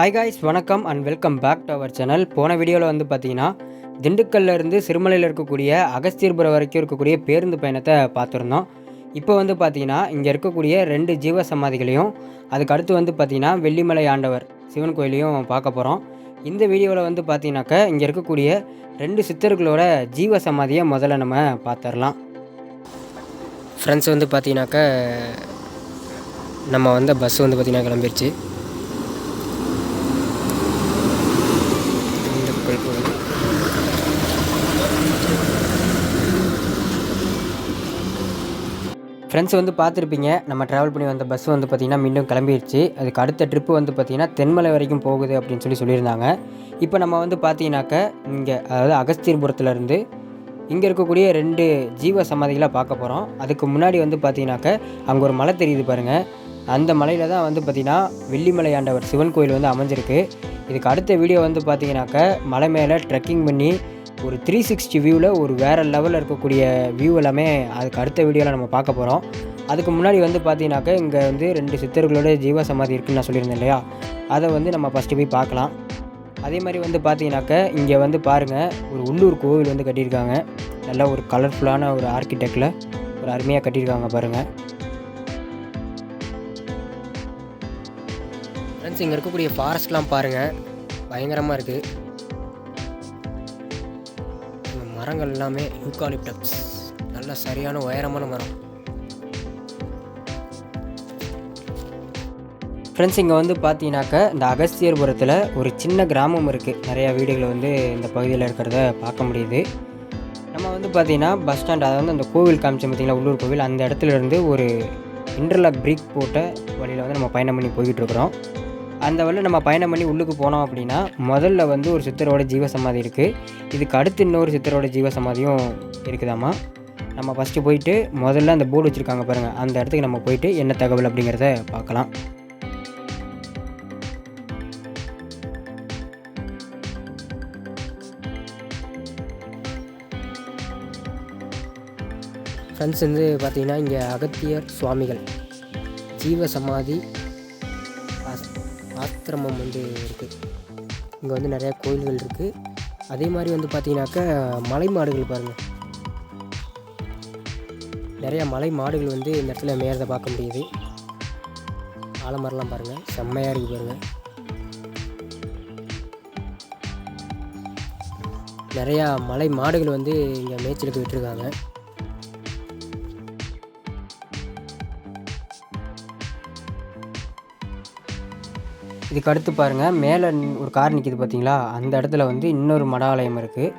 Hi guys வணக்கம் and welcome back to our channel போன வீடியோவில் வந்து பார்த்தீங்கன்னா திண்டுக்கல்ல இருந்து சிறுமலையில் இருக்கக்கூடிய அகஸ்தியர்புரம் வரைக்கும் இருக்கக்கூடிய பேருந்து பயணத்தை பார்த்துருந்தோம். இப்போ வந்து பார்த்தீங்கன்னா இங்கே இருக்கக்கூடிய ரெண்டு ஜீவ சமாதிகளையும் அதுக்கு அடுத்து வந்து பார்த்தீங்கன்னா வெள்ளிமலை ஆண்டவர் சிவன் கோயிலையும் பார்க்க போகிறோம் இந்த வீடியோவில் வந்து பார்த்தீங்கன்னாக்க இங்கே இருக்கக்கூடிய ரெண்டு சித்தர்களோட ஜீவ சமாதியை முதல்ல நம்ம பார்த்துடலாம். ஃப்ரெண்ட்ஸ் வந்து பார்த்தீங்கன்னாக்க நம்ம வந்த பஸ் வந்து பார்த்தீங்கன்னா கிளம்பிருச்சு திண்டுக்கல் போகுது ஃப்ரெண்ட்ஸ் வந்து பார்த்துருப்பீங்க. நம்ம ட்ராவல் பண்ணி வந்த பஸ் வந்து பார்த்திங்கன்னா மீண்டும் கிளம்பிடுச்சு அதுக்கு அடுத்த ட்ரிப்பு வந்து பார்த்திங்கன்னா தென்மலை வரைக்கும் போகுது அப்படின்னு சொல்லி சொல்லியிருந்தாங்க. இப்போ நம்ம வந்து பார்த்தீங்கன்னாக்க இங்கே அதாவது அகஸ்தீர்புரத்துலேருந்து இங்கே இருக்கக்கூடிய ரெண்டு ஜீவ சமாதிகளை பார்க்க போகிறோம் அதுக்கு முன்னாடி வந்து பார்த்தீங்கன்னாக்க அங்கே ஒரு மலை தெரியுது பாருங்கள் அந்த மலையில் தான் வந்து பார்த்திங்கன்னா வெள்ளிமலை ஆண்டவர் சிவன் கோயில் வந்து அமைஞ்சிருக்கு. இதுக்கு அடுத்த வீடியோ வந்து பார்த்தீங்கன்னாக்க மலை மேலே ட்ரெக்கிங் பண்ணி ஒரு த்ரீ சிக்ஸ்டி வியூவில் ஒரு வேறு லெவலில் இருக்கக்கூடிய வியூ எல்லாமே அதுக்கு அடுத்த வீடியோவில் நம்ம பார்க்க போகிறோம் அதுக்கு முன்னாடி வந்து பார்த்தீங்கனாக்கா இங்கே வந்து ரெண்டு சித்தர்களோட ஜீவ சமாதி இருக்குன்னு நான் சொல்லியிருந்தேன் இல்லையா? அதை வந்து நம்ம ஃபஸ்ட்டு போய் பார்க்கலாம். அதே மாதிரி வந்து பார்த்தீங்கன்னாக்க இங்கே வந்து பாருங்கள் ஒரு உள்ளூர் கோவில் வந்து கட்டியிருக்காங்க. நல்ல ஒரு கலர்ஃபுல்லான ஒரு ஆர்கிடெக்டில் ஒரு அருமையாக கட்டியிருக்காங்க பாருங்கள் ஃப்ரெண்ட்ஸ் இங்கே இருக்கக்கூடிய ஃபாரஸ்ட்லாம் பாருங்கள் பயங்கரமாக இருக்குது மரங்கள் எல்லாமே யூகாலிப்டப்ஸ் நல்ல சரியான உயரமான மரம். ஃப்ரெண்ட்ஸ் இங்கே வந்து பார்த்தீங்கன்னாக்க இந்த அகஸ்தியர்புரத்தில் ஒரு சின்ன கிராமம் இருக்குது நிறையா வீடுகள் வந்து இந்த பகுதியில் இருக்கிறத பார்க்க முடியுது. நம்ம வந்து பார்த்தீங்கன்னா பஸ் ஸ்டாண்ட் அதாவது அந்த கோவில் காமிச்சோம் பார்த்தீங்களா உள்ளூர் கோவில் அந்த இடத்துல இருந்து ஒரு இன்டர்லாக் பிரிக் போட்ட வழியில் வந்து நம்ம பயணம் பண்ணி போய்கிட்டு இருக்கிறோம். அந்த வழியில் நம்ம பயணம் பண்ணி உள்ளுக்கு போனோம் அப்படின்னா முதல்ல வந்து ஒரு சித்தரோட ஜீவ சமாதி இருக்குது இதுக்கு அடுத்து இன்னொரு சித்தரோட ஜீவ சமாதியும் இருக்குதாம்மா? நம்ம ஃபஸ்ட்டு போயிட்டு முதல்ல அந்த போர்டு வச்சுருக்காங்க பாருங்கள் அந்த இடத்துக்கு நம்ம போயிட்டு என்ன தகவல் அப்படிங்கிறத பார்க்கலாம். ஃப்ரெண்ட்ஸ் வந்து பார்த்திங்கன்னா இங்கே அகத்தியர் சுவாமிகள். ஜீவ சமாதி ஆத்திரமம் வந்து இருக்குது இங்கே வந்து நிறையா கோயில்கள் இருக்குது அதே மாதிரி வந்து பார்த்தீங்கன்னாக்கா மலை மாடுகள் பாருங்கள் நிறையா மலை மாடுகள் வந்து இந்த இடத்துல மேயறதை பார்க்க முடியுது. ஆலமரம்லாம் பாருங்கள் செம்மையாக இருக்குது பாருங்கள் நிறையா மலை மாடுகள் வந்து இங்கே மேய்ச்சலுக்கு விட்டுருக்காங்க. இதுக்கு அடுத்து பாருங்கள் மேலே ஒரு கார் நிற்கிது பார்த்தீங்களா அந்த இடத்துல வந்து இன்னொரு மடாலயம் இருக்குது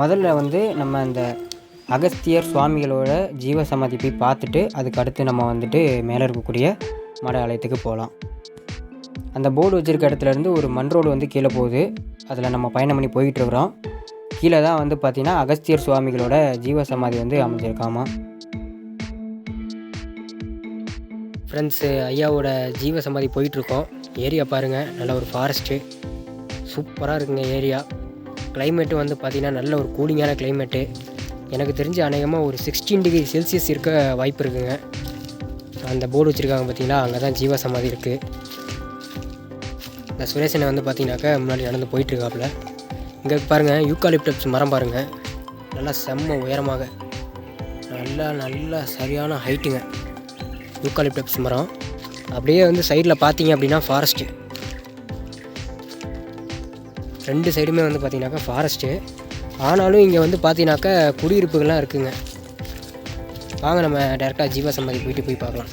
முதல்ல வந்து நம்ம அந்த அகஸ்தியர் சுவாமிகளோட ஜீவ சமாதி போய் பார்த்துட்டு அதுக்கு அடுத்து நம்ம வந்துட்டு மேலே இருக்கக்கூடிய மட ஆலயத்துக்கு போகலாம் அந்த போர்டு வச்சுருக்க இடத்துலேருந்து ஒரு மண் ரோடு வந்து கீழே போகுது. அதில் நம்ம பயணம் பண்ணி போய்கிட்டு இருக்கிறோம். கீழே தான் வந்து பார்த்திங்கன்னா அகஸ்தியர் சுவாமிகளோட ஜீவ சமாதி வந்து அமைஞ்சிருக்காமா. ஃப்ரெண்ட்ஸு ஐயாவோட ஜீவ சமாதி போயிட்டுருக்கோம். ஏரியா பாருங்கள் நல்ல ஒரு ஃபாரஸ்ட்டு சூப்பராக இருக்குங்க ஏரியா. கிளைமேட்டு வந்து பார்த்திங்கன்னா நல்ல ஒரு கூலிங்கான கிளைமேட்டு எனக்கு தெரிஞ்சு அநேகமாக ஒரு சிக்ஸ்டீன் டிகிரி செல்சியஸ் இருக்க வாய்ப்பு இருக்குங்க. அந்த போர்டு வச்சுருக்காங்க பார்த்தீங்களா அங்கே தான் ஜீவ சமாதி இருக்குது இந்த சுரேஷனை வந்து பார்த்தீங்கன்னாக்கா முன்னாடி நடந்து போயிட்டுருக்காப்புல. இங்கே பாருங்கள் யூக்காலிப்டப்ஸ் மரம் பாருங்கள் நல்லா செம்ம உயரமாக நல்லா நல்லா சரியான ஹைட்டுங்க யூக்காலிப்டப்ஸ் மரம். அப்படியே வந்து சைடில் பார்த்தீங்க அப்படின்னா ஃபாரஸ்ட்டு ரெண்டு சைடுமே வந்து பார்த்தீங்கன்னாக்கா ஃபாரஸ்ட்டு ஆனாலும் இங்கே வந்து பார்த்தீங்கன்னாக்கா குடியிருப்புகள்லாம் இருக்குங்க. வாங்க நம்ம டேரெக்டாக ஜீவா சமாதி போயிட்டு போய் பார்க்கலாம்.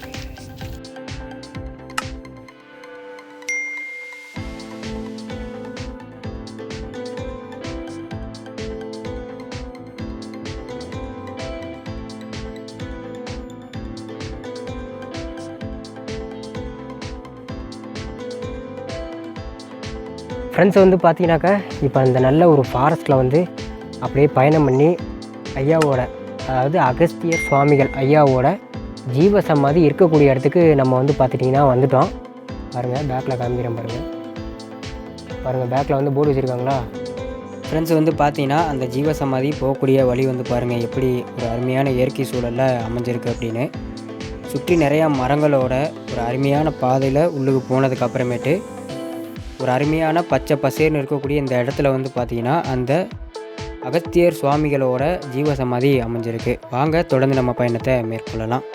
ஃப்ரெண்ட்ஸ் வந்து பார்த்தீங்கன்னாக்கா இப்போ அந்த நல்ல ஒரு ஃபாரஸ்ட்டில் வந்து அப்படியே பயணம் பண்ணி ஐயாவோட அதாவது அகஸ்தியர் சுவாமிகள் ஐயாவோட ஜீவ சமாதி இருக்கக்கூடிய இடத்துக்கு நம்ம வந்து பார்த்துட்டிங்கன்னா வந்துட்டோம். பாருங்கள் பேக்கில் காமிக்கிறேன் பாருங்கள் பாருங்கள் பேக்கில் வந்து போர்டு வச்சுருக்காங்களா? ஃப்ரெண்ட்ஸ் வந்து பார்த்தீங்கன்னா அந்த ஜீவ சமாதி போகக்கூடிய வழி வந்து பாருங்கள் எப்படி ஒரு அருமையான இயற்கை சூழலில் அமைஞ்சிருக்கு அப்படின்னு. சுற்றி நிறையா மரங்களோட ஒரு அருமையான பாதையில் உள்ளுக்கு போனதுக்கப்புறமேட்டு ஒரு அருமையான பச்சை பசேர்னு இருக்கக்கூடிய இந்த இடத்துல வந்து பார்த்திங்கன்னா அந்த அகத்தியர் சுவாமிகளோட ஜீவ சமாதி அமைஞ்சிருக்கு. வாங்க தொடர்ந்து நம்ம பயணத்தை மேற்கொள்ளலாம்.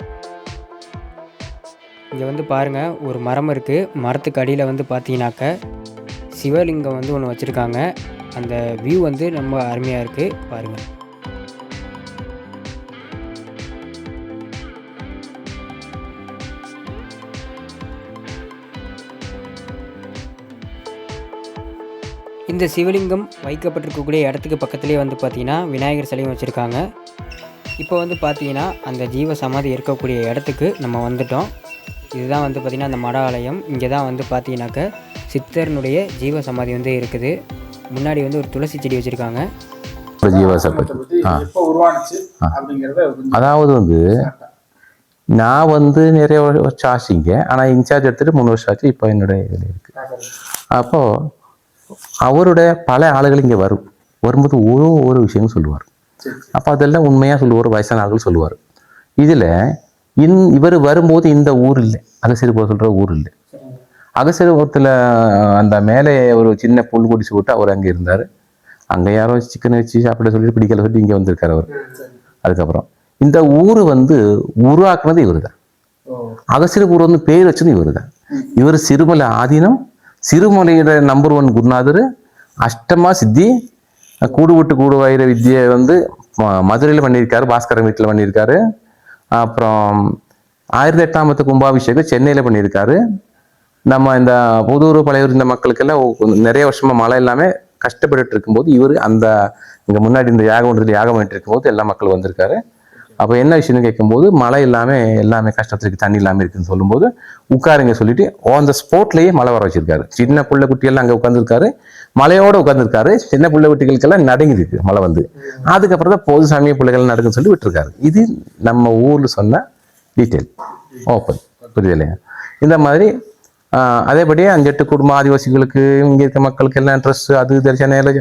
இங்கே வந்து பாருங்கள் ஒரு மரம் இருக்குது மரத்துக்கு அடியில் வந்து பார்த்தீங்கன்னாக்க சிவலிங்கம் வந்து ஒன்று வச்சுருக்காங்க. அந்த வியூ வந்து ரொம்ப அருமையாக இருக்குது பாருங்கள் இந்த சிவலிங்கம் வைக்கப்பட்டிருக்கக்கூடிய இடத்துக்கு பக்கத்துலேயே வந்து பார்த்தீங்கன்னா விநாயகர் சிலையும் வச்சுருக்காங்க. இப்போ வந்து பார்த்தீங்கன்னா அந்த ஜீவ சமாதி இருக்கக்கூடிய இடத்துக்கு நம்ம வந்துட்டோம். இதுதான் வந்து பார்த்திங்கன்னா அந்த மட ஆலயம். இங்கே தான் வந்து பார்த்தீங்கன்னாக்க சித்தர்னுடைய ஜீவ சமாதி வந்து இருக்குது. முன்னாடி வந்து ஒரு துளசி செடி வச்சுருக்காங்க. அதாவது வந்து நான் வந்து நிறைய வருஷம் ஆச்சுங்க ஆனால் இன்சார்ஜ் எடுத்துட்டு மூணு வருஷம் ஆச்சு இப்போ என்னுடைய இதில் இருக்கு. அப்போ அவருடைய பல ஆளுகள் இங்கே வரும். வரும்போது ஒரு ஒரு விஷயம் சொல்லுவார். அப்போ அதெல்லாம் உண்மையாக சொல்லுவார் வயசான ஆளுகள் சொல்லுவார். இதில் இன் இவர் வரும்போது இந்த ஊர் இல்லை. அகசிறுபுரம் சொல்கிற ஊர் இல்லை. அகசிறுபுரத்தில் அந்த மேலே ஒரு சின்ன புல் குடிச்சு விட்டு அவர் அங்கே இருந்தார். அங்கே யாரோ சிக்கன் வச்சு சாப்பிட சொல்லிட்டு பிடிக்கல சொல்லிட்டு இங்கே வந்திருக்காரு அவர். அதுக்கப்புறம் இந்த ஊர் வந்து உருவாக்குனது இவர் தான் அகசிரபுரம் வந்து பேர் வச்சது இவர் தான் இவர் சிறுமலை ஆதீனம் சிறுமலையோட நம்பர் ஒன் குருநாதர் அஷ்டமா சித்தி கூடு விட்டு கூடு வைர வித்தியை வந்து மதுரையில் பண்ணியிருக்காரு பாஸ்கரன் வீட்டில் பண்ணியிருக்காரு. அப்புறம் ஆயிரத்தி எட்டாமத்து கும்பாபிஷேகம் சென்னையில் பண்ணியிருக்காரு. நம்ம இந்த புதூர் பழையூர் இந்த மக்களுக்கெல்லாம் நிறைய வருஷமாக மழை எல்லாமே கஷ்டப்பட்டு இருக்கும்போது இவர் அந்த இங்கே முன்னாடி இந்த யாகம் ஒன்றத்தில் யாகம் பண்ணிட்டு இருக்கும்போது எல்லா மக்களும் வந்திருக்காரு. அப்போ என்ன விஷயம்னு கேட்கும்போது மழை இல்லாமல் எல்லாமே கஷ்டத்துக்கு தண்ணி இல்லாமல் இருக்குன்னு சொல்லும்போது உட்காருங்க சொல்லிட்டு அந்த ஸ்போர்ட்லேயே மழை வர வச்சிருக்காரு. சின்ன பிள்ளை குட்டியெல்லாம் அங்கே உட்காந்துருக்காரு மலையோட உட்காந்துருக்காரு சின்ன பிள்ளை குட்டிகளுக்கெல்லாம் நடுங்கிருக்கு மழை வந்து. அதுக்கப்புறம் தான் பொது சாமிய பிள்ளைகள் நடக்குன்னு சொல்லி விட்டுருக்காரு. இது நம்ம ஊரில் சொன்ன டீட்டெயில் ஓப்பன் புரியுது இல்லையா? இந்த மாதிரி அதேபடி அதேபடியே அஞ்செட்டு குடும்ப ஆதிவாசிகளுக்கு இங்கே இருக்க மக்களுக்கு எல்லாம் ட்ரெஸ் அது இது சென்னையில்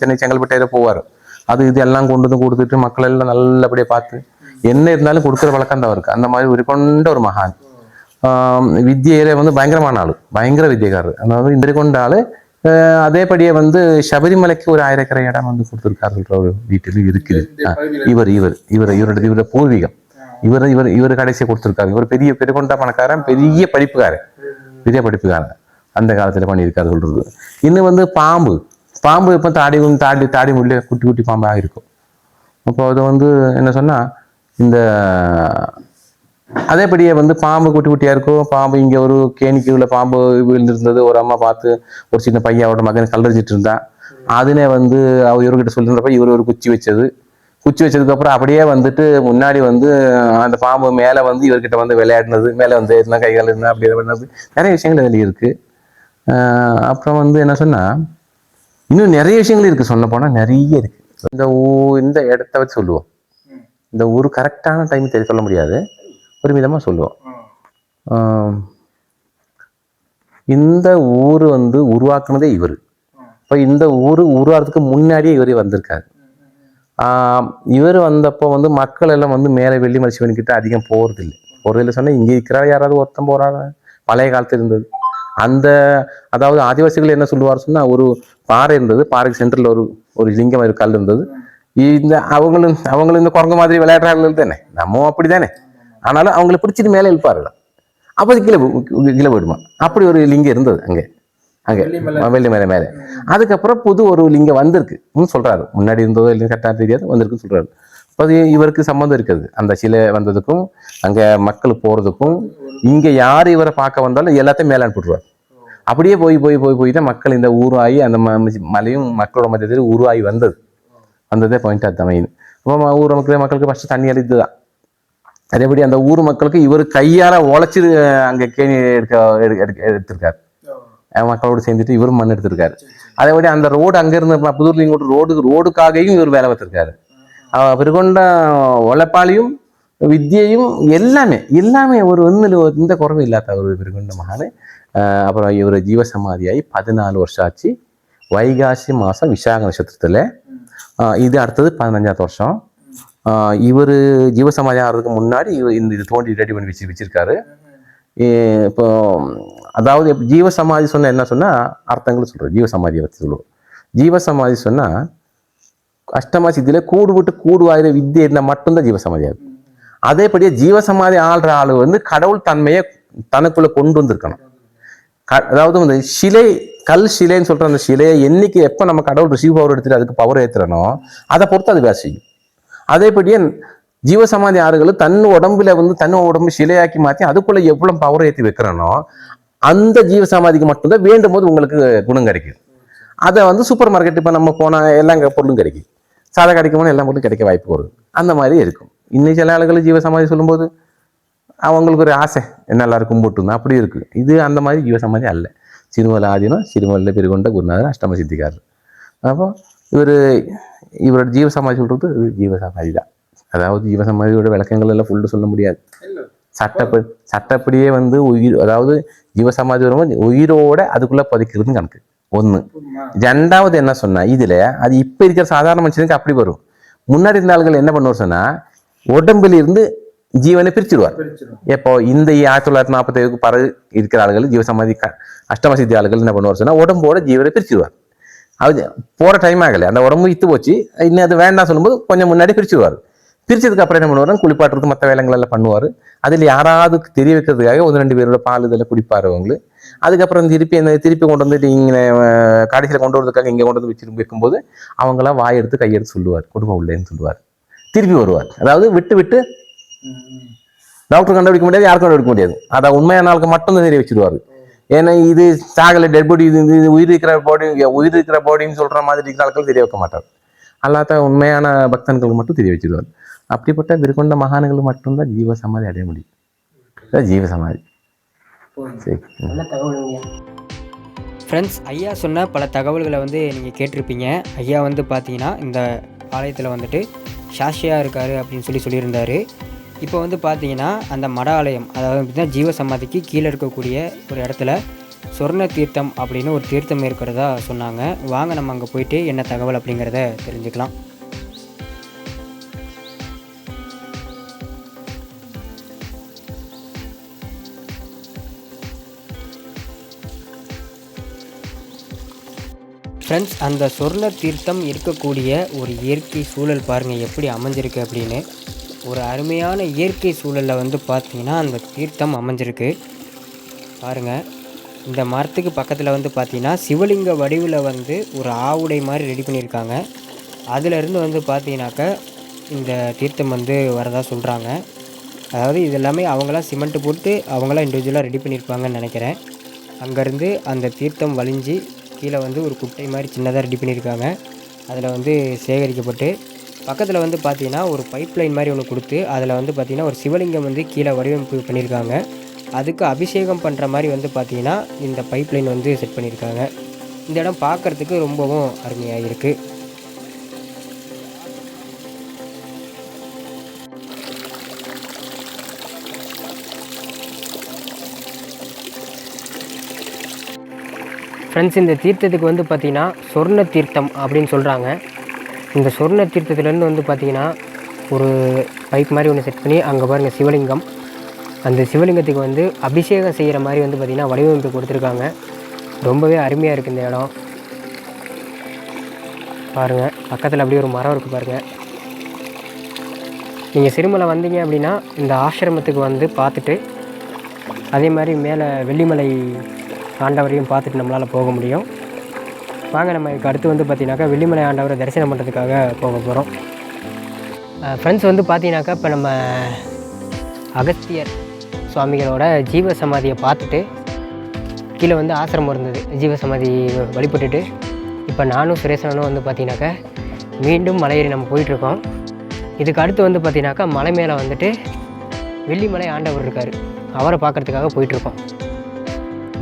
சென்னை செங்கல்பட்டையில் போவார். அது இது எல்லாம் கொண்டு வந்து கொடுத்துட்டு மக்கள் எல்லாம் நல்லபடியாக பார்த்து என்ன இருந்தாலும் கொடுக்குற வழக்கம் தான் அவருக்கு. அந்த மாதிரி ஒரு ஒரு மகான். ஆஹ் வித்தியில வந்து பயங்கரமான ஆள். பயங்கர வித்தியக்காரர் அதாவது இந்த கொண்ட ஆள் அதேபடியே வந்து சபரிமலைக்கு ஒரு ஆயிரக்கரை இடம் வந்து கொடுத்துருக்காருன்ற ஒரு வீட்டில் இருக்குது இவர் இவர் இவர் இவருடைய இவரோட பூர்வீகம் இவர் இவர் இவர் கடைசியை கொடுத்துருக்காரு இவர் பெரிய பெருகொண்டா பணக்காரன் பெரிய படிப்புக்காரன் பெரிய படிப்புக்காரன் அந்த காலத்துல பண்ணியிருக்காரு சொல்றது. இன்னும் வந்து பாம்பு பாம்பு இப்போ தாடி தாடி தாடி முள்ள குட்டி குட்டி பாம்பாக இருக்கும் அப்போ அது வந்து என்ன சொன்னா இந்த அதேபடியே வந்து பாம்பு குட்டி குட்டியாக இருக்கும். பாம்பு இங்கே ஒரு கேணிக்கு உள்ள பாம்பு விழுந்திருந்தது. ஒரு அம்மா பார்த்து ஒரு சின்ன பையன் அவரோட மகன் கல்லறிச்சிட்டு இருந்தான். அதுனே வந்து அவ இவர்கிட்ட சொல்லிருந்தப்ப இவர் ஒரு குச்சி வச்சது. குச்சி வச்சதுக்கப்புறம் அப்படியே வந்துட்டு முன்னாடி வந்து அந்த பாம்பு மேலே வந்து இவர்கிட்ட வந்து விளையாடினது. மேலே வந்து எதுனா கைகால் இருந்தா அப்படி பண்ணது நிறைய விஷயங்கள் அதில் இருக்கு. அப்புறம் வந்து என்ன சொன்னால் இன்னும் நிறைய விஷயங்கள் இருக்குது சொல்ல போனால் நிறைய இருக்குது இந்த ஊ இந்த இடத்த வச்சு சொல்லுவோம். இந்த ஊர் கரெக்டான டைம் தெரிய சொல்ல முடியாது. ஒரு விதமாக சொல்லுவோம். இந்த ஊர் வந்து உருவாக்குனதே இவர். இப்போ இந்த ஊர் உருவாகிறதுக்கு முன்னாடியே இவர் வந்திருக்காரு. இவர் வந்தப்போ வந்து மக்கள் எல்லாம் வந்து மேலே வெள்ளி மரிசிவன் கிட்ட அதிகம் போகிறதில்லை போகிறது இல்லை சொன்னால் இங்கே இருக்கிற யாராவது ஒருத்தன் போகிறாரா பழைய காலத்துல இருந்தது. அந்த அதாவது ஆதிவாசிகள் என்ன சொல்லுவார் சொன்னால் ஒரு பாறை இருந்தது. பாறைக்கு சென்டரில் ஒரு ஒரு லிங்கம் ஒரு கல் இருந்தது. இந்த அவங்களும் அவங்களும் இந்த குரங்கு மாதிரி விளையாடுறார்கள் தானே. நம்ம அப்படிதானே ஆனாலும் அவங்களை பிடிச்சிட்டு மேலே இழுப்பார்கள் அப்போ கீழே கீழே போயிடுமா அப்படி ஒரு லிங்கம் இருந்தது அங்கே. அங்கே. வெள்ளி மேலே. மேலே அதுக்கப்புறம் புது ஒரு லிங்கம் வந்திருக்கு. ம் சொல்றாரு. முன்னாடி இருந்ததோ இல்லை கரெக்டாக தெரியாது. வந்திருக்குன்னு அப்ப அது இவருக்கு சம்மந்தம் இருக்குது. அந்த சிலை வந்ததுக்கும் அங்க மக்கள் போறதுக்கும் இங்க யார் இவரை பார்க்க வந்தாலும் எல்லாத்தையும் மேலே அனுப்பிடுவார் அப்படியே போய் போய் போய் போய் தான் மக்கள் இந்த ஊராகி அந்த மலையும் மக்களோட மத்தியத்தில் உருவாகி வந்தது. வந்ததே பாயிண்ட் அது மெயின் அப்போ ஊர் மக்கள் மக்களுக்கு ஃபர்ஸ்ட் தண்ணி அளித்து தான் அதேபடி அந்த ஊர் மக்களுக்கு இவர் கையால உழைச்சி அங்க கேணி எடுக்க எடு- எடுக்க- எடுத்திருக்காரு. மக்களோடு சேர்ந்துட்டு இவரும் மண் எடுத்திருக்காரு. அதேபடி அந்த ரோடு அங்கிருந்து ம- புதூர்லிங்க ரோடு ரோடு ரோடுக்காகவும் இவர் வேலை பார்த்திருக்காரு. பிறகொண்ட உழைப்பாளியும் வித்தியையும் எல்லாமே எல்லாமே ஒரு ஒன்றில் எந்த குறவும் இல்லாத ஒரு பிறகொண்ட மகான். அப்புறம் இவர் ஜீவசமாதியாகி பதினாலு வருஷம் ஆச்சு. வைகாசி மாதம் விசாக நட்சத்திரத்தில் இது அடுத்தது பதினஞ்சாவது வருஷம். இவர் ஜீவசமாஜம் ஆகிறதுக்கு முன்னாடி இவர் இந்த இது தோண்டி ரெடி பண்ணி வச்சு வச்சிருக்காரு. இப்போ அதாவது இப்ப ஜீவ சமாதி என்ன சொன்னால் அர்த்தங்கள் சொல்கிறோம் ஜீவசமாதியை பற்றி சொல்லுவோம். ஜீவ சமாதி அஷ்டமா சித்தியில் கூடு விட்டு கூடு வாயிற வித்தியை இருந்தால் மட்டும்தான் ஜீவ சமாதி ஆகும் அதேபடியே ஜீவ சமாதி ஆள்ற ஆள் வந்து கடவுள் தன்மையை தனக்குள்ளே கொண்டு வந்திருக்கணும். க- அதாவது வந்து சிலை கல் சிலைன்னு சொல்கிற அந்த சிலையை என்னைக்கு எப்போ நம்ம கடவுள் ரிசீவ் பவர் எடுத்துட்டு அதுக்கு பவர் ஏற்றுறனோ அதை பொறுத்து அது வேலை செய்யும். அதேபடியே ஜீவசமாதி ஆறுகள் தன் உடம்புல வந்து தன் உடம்பு சிலையாக்கி மாற்றி அதுக்குள்ளே எவ்வளோ பவர் ஏற்றி வைக்கிறனோ அந்த ஜீவசமாதிக்கு மட்டும்தான் வேண்டும் போது உங்களுக்கு குணம் கிடைக்கும். அதை வந்து சூப்பர் மார்க்கெட் இப்போ நம்ம போன எல்லா பொருளும் கிடைக்கும். சாதா கிடைக்குமோ எல்லா பொருளும் கிடைக்க வாய்ப்பு வரும். அந்த மாதிரி இருக்கும். இன்னைக்கு சில ஆளுகள் ஜீவசமாதி சொல்லும்போது அவங்களுக்கு ஒரு ஆசை நல்லா இருக்கும் போட்டுருந்தா அப்படி இருக்கு. இது அந்த மாதிரி ஜீவசமாதி அல்ல. ஆதீனம் சிறுமலையில் பெருகொண்ட குருநாதர் அஷ்டம சித்திக்காரர் அப்போ இவர் இவரோட ஜீவசமாதி சொல்றது இது ஜீவசமாதி தான். அதாவது ஜீவசமாதியோட விளக்கங்கள் எல்லாம் ஃபுல்லு சொல்ல முடியாது. சட்டப்படி சட்டப்படியே வந்து உயிர் அதாவது ஜீவசமாதி வரும்போது உயிரோட அதுக்குள்ள பதிக்கிறது கணக்கு. ஒன்று? ரெண்டாவது என்ன சொன்னா இதுல அது இப்ப இருக்கிற சாதாரண மனுஷனுக்கு அப்படி வரும். முன்னாடி இருந்த ஆளுகள் என்ன பண்ணுவார் சொன்னா உடம்புல இருந்து ஜீவனை பிரிச்சிருவார் பிரிச்சிடும் இப்போ இந்த ஆயிரத்தி தொள்ளாயிரத்தி நாற்பத்தேழுக்கு பிறகு இருக்கிற ஆளுகள் ஜீவசமாதி அஷ்டம சித்தி ஆளுகள் என்ன பண்ணுவார் சொன்னா உடம்போட ஜீவனை பிரிச்சிருவார் அது போற டைம் ஆகல. அந்த உடம்பு இத்து போச்சு. இன்னும் அது வேண்டாம் சொல்லும்போது கொஞ்சம் முன்னாடி பிரிச்சிருவார் பிரிச்சதுக்கு அப்புறம் என்ன பண்ணுவாரு குளிப்பாட்டுறது மற்ற வேலைகள் எல்லாம் பண்ணுவார். அதில் யாராவது தெரிய வைக்கிறதுக்காக ஒன்று ரெண்டு பேரோட பால் இதெல்லாம் குடிப்பாரு அவங்களு. அதுக்கப்புறம் திருப்பி என்ன திருப்பி கொண்டு வந்துட்டு இங்கே கடைசியில் கொண்டு வரதுக்காக இங்கே கொண்டு வந்து வச்சு வைக்கும்போது அவங்களாம் வாய் எடுத்து கையெடுத்து சொல்லுவார். குடும்பம் உள்ளேன்னு சொல்லுவார். திருப்பி வருவார். அதாவது விட்டு விட்டு டாக்டர் கண்டுபிடிக்க முடியாது யாரும் கண்டுபிடிக்க முடியாது. அதை உண்மையான ஆளுக்கு மட்டும் தெரிய வச்சிருவாரு. ஏன்னா இது சாகல டெட் பாடி இது இது உயிர் இருக்கிற பாடி உயிர் இருக்கிற பாடின்னு சொல்ற மாதிரி இருக்கிற ஆட்கள் தெரிய வைக்க மாட்டார். அல்லாத உண்மையான பக்தன்களுக்கு மட்டும் தெரிய வச்சிருவார். அப்படிப்பட்ட விருக்கொண்ட மகான்கள் மட்டும்தான் ஜீவ சமாதி அடைய முடியும். ஜீவ சமாதி. சரி. ஃப்ரெண்ட்ஸ் ஐயா சொன்ன பல தகவல்களை வந்து நீங்கள் கேட்டிருப்பீங்க. ஐயா வந்து பார்த்தீங்கன்னா இந்த ஆலயத்தில் வந்துட்டு சாஷியாக இருக்கார் அப்படின்னு சொல்லி சொல்லியிருந்தாரு. இப்போ வந்து பார்த்தீங்கன்னா அந்த மட ஆலயம் அதாவது பார்த்தீங்கன்னா ஜீவ சமாதிக்கு கீழே இருக்கக்கூடிய ஒரு இடத்துல சொர்ண தீர்த்தம் அப்படின்னு ஒரு தீர்த்தம் இருக்கிறதா சொன்னாங்க. வாங்க நம்ம அங்கே போயிட்டு என்ன தகவல் அப்படிங்கிறத தெரிஞ்சுக்கலாம். ஃப்ரெண்ட்ஸ் அந்த சொர்ண தீர்த்தம் இருக்கக்கூடிய ஒரு இயற்கை சூழல் பாருங்கள் எப்படி அமைஞ்சிருக்கு அப்படின்னு. ஒரு அருமையான இயற்கை சூழலில் வந்து பார்த்தீங்கன்னா அந்த தீர்த்தம் அமைஞ்சிருக்கு. பாருங்கள் இந்த மரத்துக்கு பக்கத்தில் வந்து பார்த்தீங்கன்னா சிவலிங்க வடிவில் வந்து ஒரு ஆவுடை மாதிரி ரெடி பண்ணியிருக்காங்க. அதிலிருந்து வந்து பார்த்தீங்கன்னாக்க இந்த தீர்த்தம் வந்து வரதா சொல்கிறாங்க அதாவது இது எல்லாமே அவங்களாம் சிமெண்ட் போட்டு அவங்களாம் இண்டிவிஜுவலாக ரெடி பண்ணியிருப்பாங்கன்னு நினைக்கிறேன். அங்கேருந்து அந்த தீர்த்தம் வலிஞ்சு கீழே வந்து ஒரு குட்டை மாதிரி சின்னதாக ரெடி பண்ணியிருக்காங்க. அதில் வந்து சேகரிக்கப்பட்டு பக்கத்தில் வந்து பார்த்தீங்கன்னா ஒரு பைப் லைன் மாதிரி ஒன்று கொடுத்து அதில் வந்து பார்த்தீங்கன்னா ஒரு சிவலிங்கம் வந்து கீழே வடிவமைப்பு பண்ணியிருக்காங்க அதுக்கு அபிஷேகம் பண்ணுற மாதிரி வந்து பார்த்தீங்கன்னா இந்த பைப் லைன் வந்து செட் பண்ணியிருக்காங்க இந்த இடம் பார்க்குறதுக்கு ரொம்பவும் அருமையாக இருக்குது ஃப்ரெண்ட்ஸ் இந்த தீர்த்தத்துக்கு வந்து பார்த்திங்கன்னா சொர்ண தீர்த்தம் அப்படின்னு சொல்கிறாங்க இந்த சொர்ண தீர்த்தத்துலேருந்து வந்து பார்த்திங்கன்னா ஒரு பைப் மாதிரி ஒன்று செட் பண்ணி அங்கே பாருங்கள் சிவலிங்கம். அந்த சிவலிங்கத்துக்கு வந்து அபிஷேகம் செய்கிற மாதிரி வந்து பார்த்திங்கன்னா வடிவமைப்பு கொடுத்துருக்காங்க. ரொம்பவே அருமையாக இருக்குது இந்த இடம். பாருங்கள் பக்கத்தில் அப்படியே ஒரு மரம் இருக்குது பாருங்கள் நீங்கள் சிறுமலை வந்தீங்க அப்படின்னா இந்த ஆசிரமத்துக்கு வந்து பார்த்துட்டு அதே மாதிரி மேலே வெள்ளிமலை ஆண்டவரையும் பார்த்துட்டு நம்மளால் போக முடியும். வாங்க நம்ம இதுக்கு அடுத்து வந்து பார்த்தீங்கன்னாக்கா வெள்ளிமலை ஆண்டவரை தரிசனம் பண்ணுறதுக்காக போக போகிறோம் ஃப்ரெண்ட்ஸ் வந்து பார்த்தீங்கன்னாக்கா இப்போ நம்ம அகஸ்தியர் சுவாமிகளோட ஜீவ சமாதியை பார்த்துட்டு கீழே வந்து ஆசிரமம் இருந்தது. ஜீவ சமாதி வழிபட்டுட்டு இப்போ நானும் சுரேசனும் வந்து பார்த்தீங்கன்னாக்கா மீண்டும் மலையேறி நம்ம போயிட்டுருக்கோம். இதுக்கு அடுத்து வந்து பார்த்தீங்கன்னாக்கா மலை மேலே வந்துட்டு வெள்ளிமலை ஆண்டவர் இருக்கார். அவரை பார்க்குறதுக்காக போயிட்டுருக்கோம்.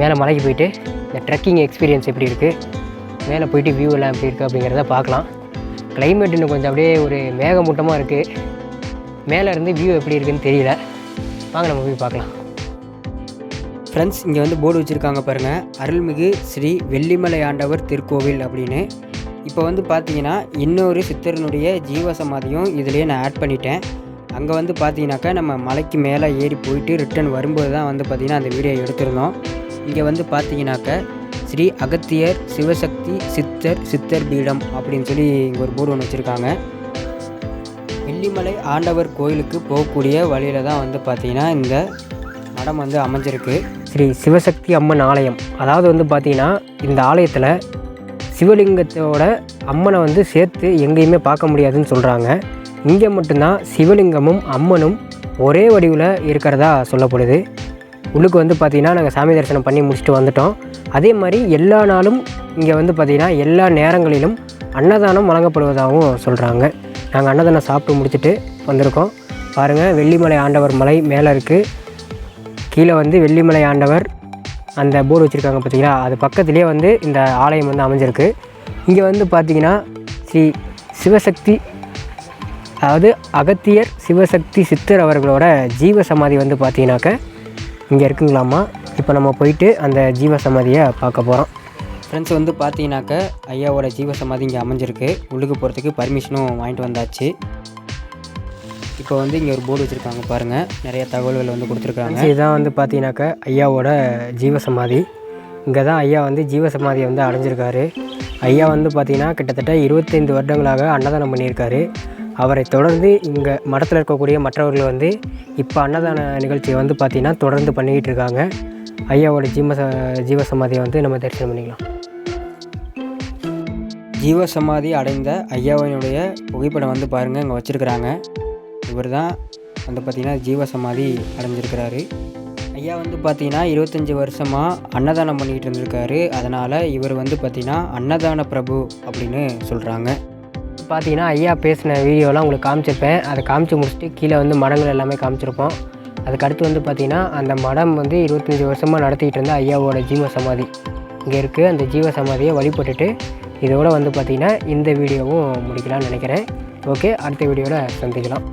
மேலே மலைக்கு போயிட்டு இந்த ட்ரெக்கிங் எக்ஸ்பீரியன்ஸ் எப்படி இருக்குது மேலே போயிட்டு வியூ எல்லாம் எப்படி இருக்குது அப்படிங்கிறத பார்க்கலாம். கிளைமேட் இன்னும் கொஞ்சம் அப்படியே ஒரு மேகமூட்டமாக இருக்குது மேலே இருந்து வியூ எப்படி இருக்குன்னு தெரியல. வாங்க நம்ம போய் பார்க்கலாம். ஃப்ரெண்ட்ஸ் இங்கே வந்து போர்டு வச்சுருக்காங்க பாருங்கள் அருள்மிகு ஸ்ரீ வெள்ளிமலை ஆண்டவர் திருக்கோவில் அப்படின்னு. இப்போ வந்து பார்த்தீங்கன்னா இன்னொரு சித்தரனுடைய ஜீவ சமாதியும் இதுலேயே நான் ஆட் பண்ணிட்டேன். அங்கே வந்து பார்த்தீங்கன்னாக்கா நம்ம மலைக்கு மேலே ஏறி போயிட்டு ரிட்டர்ன் வரும்போது தான் வந்து பார்த்திங்கன்னா அந்த வீடியோ எடுத்திருந்தோம். இங்கே வந்து பார்த்தீங்கன்னாக்க ஸ்ரீ அகத்தியர் சிவசக்தி சித்தர் சித்தர் பீடம் அப்படின்னு சொல்லி இங்கே ஒரு போர்டு ஒன்று வச்சுருக்காங்க. வெள்ளிமலை ஆண்டவர் கோயிலுக்கு போகக்கூடிய வழியில் தான் வந்து பார்த்திங்கன்னா இந்த மடம் வந்து அமைஞ்சிருக்கு. ஸ்ரீ சிவசக்தி அம்மன் ஆலயம். அதாவது வந்து பார்த்தீங்கன்னா இந்த ஆலயத்தில் சிவலிங்கத்தோட அம்மனை வந்து சேர்த்து எங்கேயுமே பார்க்க முடியாதுன்னு சொல்கிறாங்க இங்கே மட்டும்தான் சிவலிங்கமும் அம்மனும் ஒரே வடிவில் இருக்கிறதா சொல்லப்படுது. உள்ளுக்கு வந்து பார்த்திங்கன்னா நாங்கள் சாமி தரிசனம் பண்ணி முடிச்சுட்டு வந்துட்டோம். அதே மாதிரி எல்லா நாளும் இங்கே வந்து பார்த்திங்கன்னா எல்லா நேரங்களிலும் அன்னதானம் வழங்கப்படுவதாகவும் சொல்கிறாங்க நாங்கள் அன்னதானம் சாப்பிட்டு முடிச்சுட்டு வந்திருக்கோம். பாருங்கள் வெள்ளிமலை ஆண்டவர் மலை மேலே இருக்குது கீழே வந்து வெள்ளிமலை ஆண்டவர் அந்த போர்டு வச்சுருக்காங்க பார்த்தீங்களா அது பக்கத்துலேயே வந்து இந்த ஆலயம் வந்து அமைஞ்சிருக்கு. இங்கே வந்து பார்த்திங்கன்னா ஸ்ரீ சிவசக்தி அதாவது அகத்தியர் சிவசக்தி சித்தர் அவர்களோட ஜீவ சமாதி வந்து பார்த்தீங்கன்னாக்க இங்கே இருக்குங்களாமா? இப்போ நம்ம போயிட்டு அந்த ஜீவ சமாதியை பார்க்க போகிறோம் ஃப்ரெண்ட்ஸ் வந்து பார்த்தீங்கன்னாக்க ஐயாவோட ஜீவ சமாதி இங்கே அமைஞ்சிருக்கு. உள்ளுக்கு போகிறதுக்கு பர்மிஷனும் வாங்கிட்டு வந்தாச்சு. இப்போ வந்து இங்கே ஒரு போர்டு வச்சுருக்காங்க பாருங்கள் நிறைய தகவல்கள் வந்து கொடுத்துருக்காங்க. இதுதான் வந்து பார்த்தீங்கன்னாக்க ஐயாவோட ஜீவ சமாதி இங்கே தான் ஐயா வந்து ஜீவ சமாதியை வந்து அடைஞ்சிருக்காரு. ஐயா வந்து பார்த்தீங்கன்னா கிட்டத்தட்ட இருபத்தைந்து வருடங்களாக அன்னதானம் பண்ணியிருக்காரு. அவரை தொடர்ந்து இங்கே மடத்தில் இருக்கக்கூடிய மற்றவர்கள் வந்து இப்போ அன்னதான நிகழ்ச்சியை வந்து பார்த்திங்கன்னா தொடர்ந்து பண்ணிக்கிட்டு இருக்காங்க. ஐயாவோட ஜீவ ஜீவ சமாதியை வந்து நம்ம தரிசனம் பண்ணிக்கலாம். ஜீவ சமாதி அடைந்த ஐயாவினுடைய புகைப்படம் வந்து பாருங்கள் இங்கே வச்சுருக்குறாங்க. இவர் தான் வந்து பார்த்திங்கன்னா ஜீவ சமாதி அடைஞ்சிருக்கிறாரு. ஐயா வந்து பார்த்தீங்கன்னா இருபத்தஞ்சி வருஷமாக அன்னதானம் பண்ணிக்கிட்டு இருந்திருக்காரு. அதனால் இவர் வந்து பார்த்திங்கன்னா அன்னதான பிரபு அப்படின்னு சொல்கிறாங்க பார்த்தீங்கன்னா ஐயா பேசின வீடியோலாம் உங்களுக்கு காமிச்சிருப்பேன். அதை காமிச்சு முடிச்சுட்டு கீழே வந்து மடங்கள் எல்லாமே காமிச்சிருப்போம். அதுக்கு அடுத்து வந்து பார்த்திங்கன்னா அந்த மடம் வந்து இருபத்தஞ்சி வருஷமாக நடத்திக்கிட்டு இருந்த ஐயாவோட ஜீவ சமாதி. இங்கே இருக்குது அந்த ஜீவ சமாதியை வழிபட்டுட்டு இதோட வந்து பார்த்திங்கன்னா இந்த வீடியோவும் முடிக்கலாம்னு நினைக்கிறேன். ஓகே அடுத்த வீடியோவில் சந்திக்கலாம்.